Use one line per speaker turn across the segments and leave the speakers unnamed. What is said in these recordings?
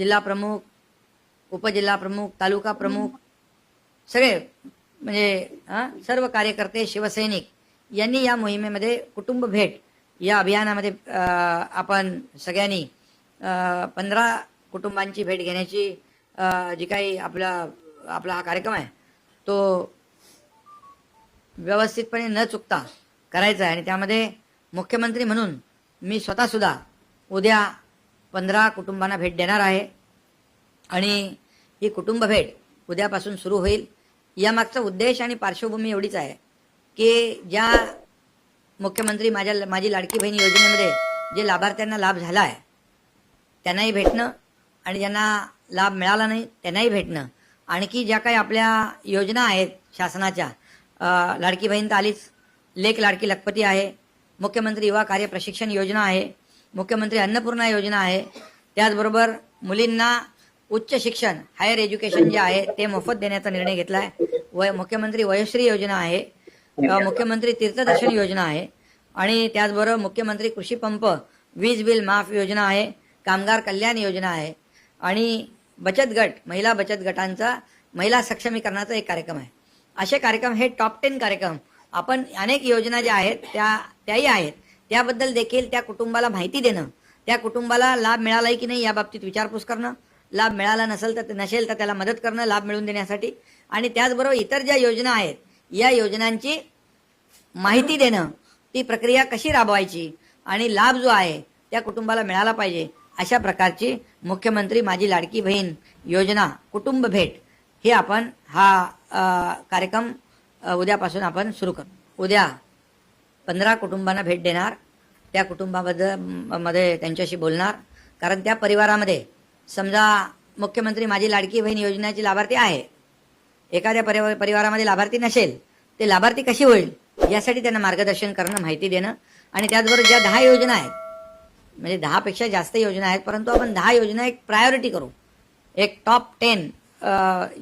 जिल्हा प्रमुख उपजिल्हा प्रमुख तालुका प्रमुख सगळे म्हणजे सर्व कार्यकर्ते शिवसैनिक यांनी या मोहिमेमध्ये कुटुंब भेट या अभियानामध्ये आपण सगळ्यांनी पंधरा कुटुंबांची भेट घेण्याची जी काही आपला आपला हा कार्यक्रम आहे तो व्यवस्थितपणे न चुकता करायचा आहे. आणि त्यामध्ये मुख्यमंत्री म्हणून मी स्वतःसुद्धा उद्या पंधरा कुटुंबांना भेट देणार आहे. आणि ही कुटुंब भेट उद्यापासून सुरू होईल. यामागचा उद्देश आणि पार्श्वभूमी एवढीच आहे की ज्या मुख्यमंत्री माझ्या माझी लाडकी बहीण योजनेमध्ये जे लाभार्थ्यांना लाभ झाला आहे त्यांनाही भेटणं आणि ज्यांना लाभ मिळाला नाही त्यांनाही भेटणं. आणखी ज्या काही आपल्या योजना आहेत शासनाच्या लाडकी बहीण तर आलीच लेख लाडकी लखपती आहे मुख्यमंत्री युवा कार्य प्रशिक्षण योजना आहे मुख्यमंत्री अन्नपूर्णा योजना आहे त्याचबरोबर मुलींना उच्च शिक्षण हायर एज्युकेशन जे आहे ते मोफत देण्याचा निर्णय घेतला आहे वय मुख्यमंत्री वयश्री योजना आहे. मुख्यमंत्री तीर्थदर्शन योजना आहे. आणि त्याचबरोबर मुख्यमंत्री कृषी पंप वीज बिल माफ योजना आहे. कामगार कल्याण योजना आहे. आणि बचत गट महिला बचत गटांचा महिला सक्षमीकरणाचा एक कार्यक्रम आहे. असे कार्यक्रम हे टॉप टेन कार्यक्रम. आपण अनेक योजना ज्या आहेत त्या त्याही आहेत. त्याबद्दल देखील त्या कुटुंबाला माहिती देणं त्या कुटुंबाला लाभ मिळालाय की नाही या बाबतीत विचारपूस करणं लाभ मिळाला नसेल तर नसेल तर त्याला मदत करणं लाभ मिळवून देण्यासाठी. आणि त्याचबरोबर इतर ज्या योजना आहेत या योजनांची माहिती देणं ती प्रक्रिया कशी राबवायची आणि लाभ जो आहे त्या कुटुंबाला मिळाला पाहिजे अशा प्रकारची मुख्यमंत्री माझी लाडकी बहीण योजना कुटुंब भेट हे आपण हा कार्यक्रम उद्यापासून आपण सुरू करू. उद्या पंधरा कुटुंबांना भेट देणार. त्या कुटुंबाबद्दलमध्ये त्यांच्याशी बोलणार. कारण त्या परिवारामध्ये समजा मुख्यमंत्री माझी लाडकी बहीण योजनेची लाभार्थी आहे. एखाद्या परिवा परिवारामध्ये लाभार्थी नसेल ते लाभार्थी कशी होईल? यासाठी त्यांना मार्गदर्शन करणं माहिती देणं आणि त्याचबरोबर ज्या दहा योजना आहेत म्हणजे दहापेक्षा जास्त योजना आहेत परंतु आपण दहा योजना एक प्रायोरिटी करू. एक टॉप टेन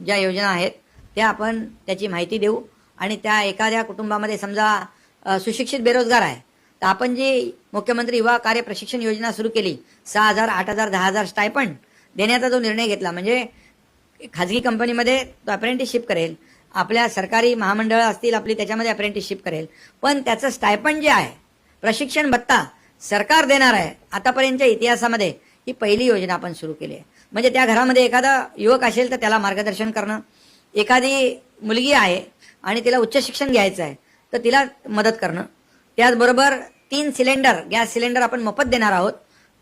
ज्या योजना आहेत त्या आपण त्याची माहिती देऊ आणि त्या एखाद्या कुटुंबामध्ये समजा सुशिक्षित बेरोजगार आहे तर आपण जी मुख्यमंत्री युवा कार्य प्रशिक्षण योजना सुरू केली सहा हजार आठ हजार दहा हजार स्टायपंड देण्याचा जो निर्णय घेतला म्हणजे खाजगी कंपनीमध्ये तो अप्रेंटिसशिप करेल. आपल्या सरकारी महामंडळं असतील आपली त्याच्यामध्ये अप्रेंटिसशिप करेल. पण त्याचं स्टायपंड जे आहे प्रशिक्षण भत्ता सरकार देणार आहे आतापर्यंतच्या इतिहासामध्ये ही पहिली योजना आपण सुरू केली आहे. म्हणजे त्या घरामध्ये एखादा युवक असेल तर त्याला मार्गदर्शन करणं. एखादी मुलगी आहे आणि तिला उच्च शिक्षण घ्यायचं आहे तर तिला मदत करणं. त्याचबरोबर तीन सिलेंडर गॅस सिलेंडर आपण मोफत देणार आहोत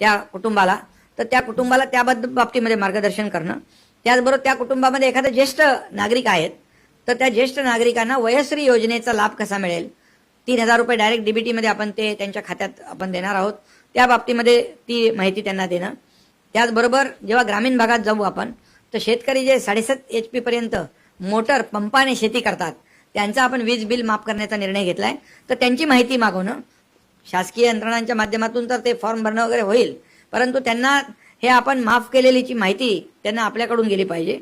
त्या कुटुंबाला. तर त्या कुटुंबाला त्याबद्दल बाबतीमध्ये मार्गदर्शन करणं. त्याचबरोबर त्या कुटुंबामध्ये एखादा ज्येष्ठ नागरिक आहेत तर त्या ज्येष्ठ नागरिकांना वयश्री योजनेचा लाभ कसा मिळेल? तीन हजार रुपये डायरेक्ट डीबीटीमध्ये आपण ते त्यांच्या खात्यात आपण देणार आहोत. त्या बाबतीमध्ये ती माहिती त्यांना देणं. त्याचबरोबर जेव्हा ग्रामीण भागात जाऊ आपण तर शेतकरी जे साडेसात एच पी पर्यंत मोटर पंपाने शेती करतात त्यांचा आपण वीज बिल माफ करण्याचा निर्णय घेतलाय. तर त्यांची माहिती मागवणं. शासकीय यंत्रणांच्या माध्यमातून तर ते फॉर्म भरणं वगैरे होईल परंतु त्यांना हे आपण माफ केलेलीची माहिती त्यांना आपल्याकडून गेली पाहिजे.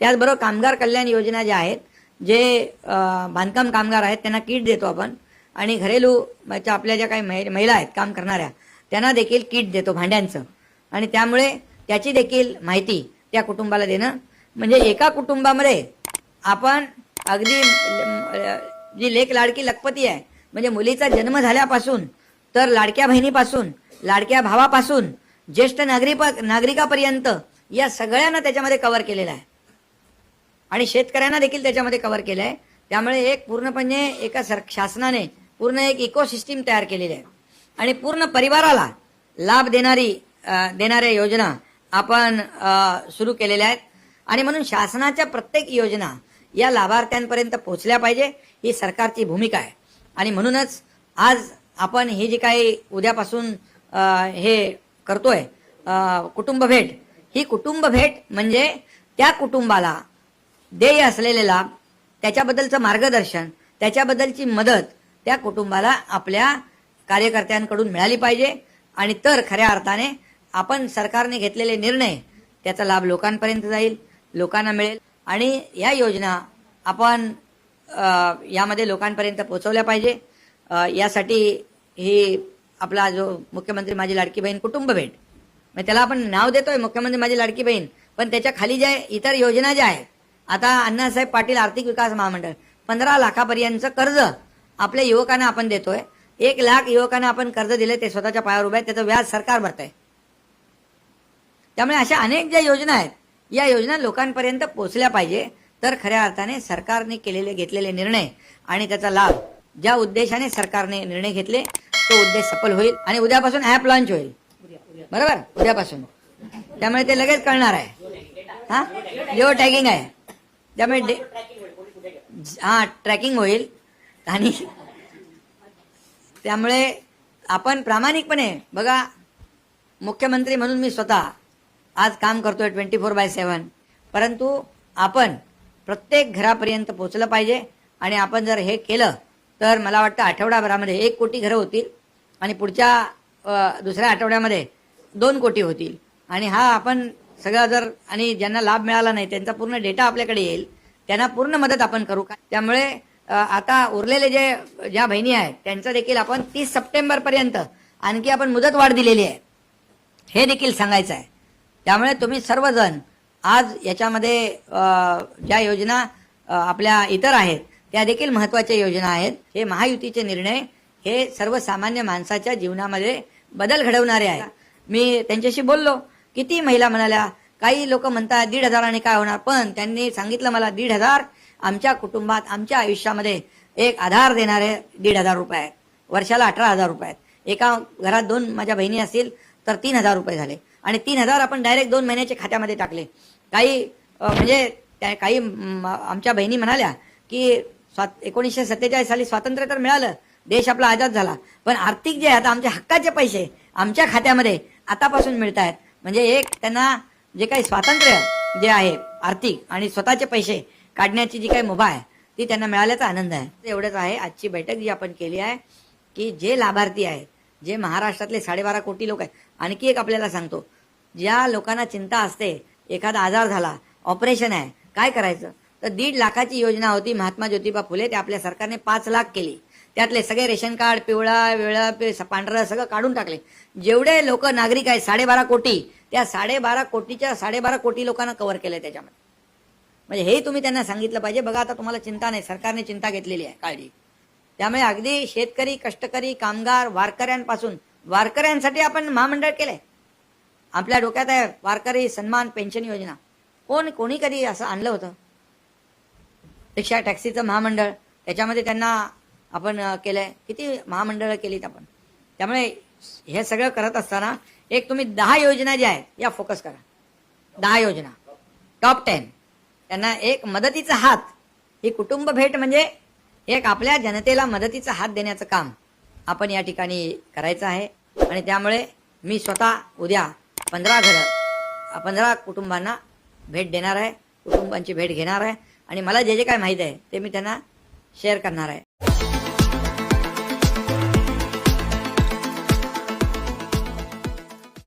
त्याचबरोबर कामगार कल्याण योजना ज्या आहेत जे बांधकाम कामगार आहेत त्यांना किट देतो आपण. आणि घरेलू म्हणजे आपल्या ज्या काही महि- महिला आहेत काम करणाऱ्या त्यांना देखील किट देतो भांड्यांचं. आणि त्यामुळे त्याची देखील माहिती त्या कुटुंबाला देणं. म्हणजे एका कुटुंबामध्ये आपण अगदी जी लेख लाडकी लखपती आहे म्हणजे मुलीचा जन्म झाल्यापासून तर लाडक्या बहिणीपासून लाडक्या भावापासून ज्येष्ठ नागरिक नागरिकापर्यंत या सगळ्यांना त्याच्यामध्ये कव्हर केलेलं आहे. आणि शेतकऱ्यांना देखील त्याच्यामध्ये कव्हर केलं आहे. त्यामुळे एक पूर्णपणे एका सर शासनाने पूर्ण एक इकोसिस्टीम तयार केलेली आहे. आणि पूर्ण परिवाराला लाभ देणारी देणाऱ्या योजना आपण सुरू केलेल्या आहेत. आणि म्हणून शासनाच्या प्रत्येक योजना या लाभार्थ्यांपर्यंत पोहोचल्या पाहिजे ही सरकारची भूमिका आहे. आणि म्हणूनच आज आपण ही जी काही उद्यापासून हे करतोय. कुटुंब भेट. ही कुटुंब भेट म्हणजे त्या कुटुंबाला देय असलेले लाभ त्याच्याबद्दलचं मार्गदर्शन त्याच्याबद्दलची मदत त्या कुटुंबाला आपल्या कार्यकर्त्यांकडून मिळाली पाहिजे. आणि तर खऱ्या अर्थाने आपण सरकारने घेतलेले निर्णय त्याचा लाभ लोकांपर्यंत जाईल लोकांना मिळेल. आणि या योजना आपण यामध्ये लोकांपर्यंत पोहोचवल्या पाहिजे. यासाठी ही आपला जो मुख्यमंत्री माझी लाडकी बहीण कुटुंब भेट. मग त्याला आपण नाव देतोय मुख्यमंत्री माझी लाडकी बहीण. पण त्याच्याखाली ज्या इतर योजना ज्या आहेत आता अण्णासाहेब पाटील आर्थिक विकास महामंडळ पंधरा लाखापर्यंतचं कर्ज आपल्या युवकांना आपण देतोय. एक लाख युवकांना आपण कर्ज दिले ते स्वतःच्या पायावर उभे आहेत त्याचं व्याज सरकार भरतंय. त्यामुळे अशा अनेक ज्या योजना आहेत या योजना लोकांपर्यंत पोहोचल्या पाहिजे. तर खऱ्या अर्थाने सरकारने केलेले घेतलेले निर्णय आणि त्याचा लाभ ज्या उद्देशाने सरकारने निर्णय घेतले तो उद्देश सफल होईल आणि उद्यापासून ऍप लॉन्च होईल. बरोबर? उद्यापासून. त्यामुळे ते लगेच कळणार आहे. हा? जिओ टॅगिंग आहे. त्यामुळे डे- हा ट्रॅकिंग होईल. आणि त्यामुळे आपण प्रामाणिकपणे बघा मुख्यमंत्री म्हणून मी स्वतः आज काम करतोय ट्वेंटी फोर बाय सेवन परंतु आपण प्रत्येक घरापर्यंत पोहोचलं पाहिजे. आणि आपण जर हे केलं तर मला वाटतं आठवडाभरामध्ये एक कोटी घरं होतील. आणि पुढच्या दुसऱ्या आठवड्यामध्ये दोन कोटी होतील. आणि हा आपण सगळा जर आणि ज्यांना लाभ मिळाला नाही त्यांचा पूर्ण डेटा आपल्याकडे येईल त्यांना पूर्ण मदत आपण करू का? त्यामुळे आता उरलेले जे ज्या बहिणी आहेत त्यांचं देखील आपण तीस सप्टेंबर पर्यंत आणखी आपण मुदत वाढ दिलेली आहे. हे देखील सांगायचं आहे. त्यामुळे तुम्ही सर्वजण आज याच्यामध्ये ज्या योजना आपल्या इतर आहेत त्या देखील महत्त्वाच्या योजना आहेत. हे महायुतीचे निर्णय हे सर्वसामान्य माणसाच्या जीवनामध्ये बदल घडवणारे आहे. मी त्यांच्याशी बोललो किती महिला म्हणाल्या काही लोक म्हणतात दीड हजाराने काय होणार पण त्यांनी सांगितलं मला दीड हजार आमच्या कुटुंबात आमच्या आयुष्यामध्ये एक आधार देणारे दीड हजार रुपये आहेत. वर्षाला अठरा हजार रुपये आहेत. एका घरात दोन माझ्या बहिणी असतील तर तीन हजार रुपये झाले. आणि तीन हजार आपण डायरेक्ट दोन महिन्याच्या खात्यामध्ये टाकले. काही म्हणजे त्या काही आमच्या बहिणी म्हणाल्या की स्वात एकोणीसशे सत्तेचाळीस साली स्वातंत्र्य तर मिळालं देश आपला आजाद झाला. पण आर्थिक जे आहेत आमच्या हक्काचे पैसे आमच्या खात्यामध्ये आतापासून मिळत आहेत म्हणजे एक त्यांना जे काही स्वातंत्र्य जे आहे आर्थिक आणि स्वतःचे पैसे काढण्याची जी काही मुभा आहे ती त्यांना मिळाल्याचा आनंद आहे. एवढंच आहे. आजची बैठक जी आपण केली आहे की जे लाभार्थी आहेत जे महाराष्ट्रातले साडेबारा कोटी लोक आहेत आणखी एक आपल्याला सांगतो. ज्या लोकांना चिंता असते एखादा आजार झाला ऑपरेशन आहे काय करायचं? तर दीड लाखाची योजना होती महात्मा ज्योतिबा फुले ते आपल्या सरकारने पाच लाख केली. त्यातले सगळे रेशन कार्ड पिवळा वेळा पांढरा पांढरं सगळं काढून टाकले. जेवढे लोक नागरिक आहेत साडेबारा कोटी त्या साडेबारा कोटीच्या साडेबारा कोटी लोकांना कव्हर केलं त्याच्यामध्ये. म्हणजे हे तुम्ही त्यांना सांगितलं पाहिजे. बघा आता तुम्हाला चिंता नाही. सरकारने चिंता घेतलेली आहे काळजी. त्यामुळे अगदी शेतकरी कष्टकरी कामगार वारकऱ्यांपासून वारकऱ्यांसाठी आपण महामंडळ केलंय. आपल्या डोक्यात आहे वारकरी सन्मान पेन्शन योजना. कोण कोणी कधी असं आणलं होतं? रिक्षा टॅक्सीचं महामंडळ त्याच्यामध्ये त्यांना आपण केलंय. किती महामंडळं केलीत आपण. त्यामुळे हे सगळं करत असताना एक तुम्ही दहा योजना ज्या आहेत या फोकस करा. दहा योजना. Top ten. त्यांना एक मदतीचा हात. ही कुटुंब भेट म्हणजे एक आपल्या जनतेला मदतीचा हात देण्याचं काम आपण या ठिकाणी करायचं आहे. आणि त्यामुळे मी स्वतः उद्या पंधरा घरं पंधरा कुटुंबांना भेट देणार आहे. कुटुंबांची भेट घेणार आहे. आणि मला जे जे काय माहीत आहे ते मी त्यांना शेअर करणार आहे.